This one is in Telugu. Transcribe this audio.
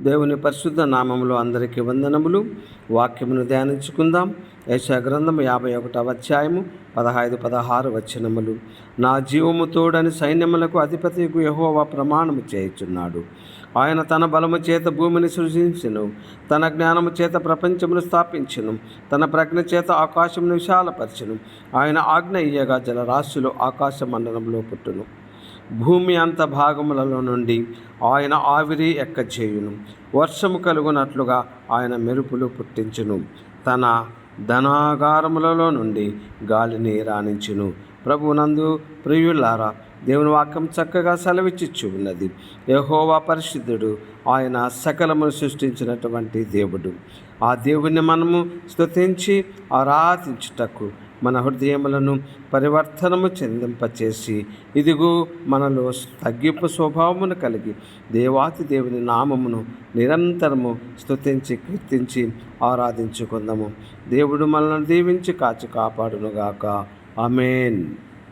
దేవుని పరిశుద్ధ నామములో అందరికీ వందనములు. వాక్యమును ధ్యానించుకుందాం. యశా గ్రంథం యాభై ఒకటవ అధ్యాయము పదహైదు పదహారు వచనములు. నా జీవము తోడని సైన్యములకు అధిపతికు యహోవా ప్రమాణము చేయుచున్నాడు. ఆయన తన బలము చేత భూమిని సృజించును. తన జ్ఞానము చేత ప్రపంచమును స్థాపించును. తన ప్రజ్ఞ చేత ఆకాశమును విశాలపరచును. ఆయన ఆజ్ఞ ఇయ్యగా జలరాశులు ఆకాశ మండలంలో పుట్టును. భూమి అంత భాగములలో నుండి ఆయన ఆవిరి ఎక్కచేయును వర్షము కలుగునట్లుగా ఆయన మెరుపులు పుట్టించును. తన ధనాగారములలో నుండి గాలిని రాణించును. ప్రభునందు ప్రియులారా దేవుని వాక్యం చక్కగా సెలవిచ్చిచ్చు ఉన్నది. యహోవా పరిశుద్ధుడు ఆయన సకలమును సృష్టించినటువంటి దేవుడు. ఆ దేవుని మనము స్తుతించి ఆరాధించుటకు మన హృదయములను పరివర్తనము చెందింపచేసి ఇదిగో మనలో తగ్గింపు స్వభావమును కలిగి దేవాతి దేవుని నామమును నిరంతరము స్తుతించి కీర్తించి ఆరాధించుకుందాము. దేవుడు మనల్ని దీవించి కాచి కాపాడునుగాక. అమేన్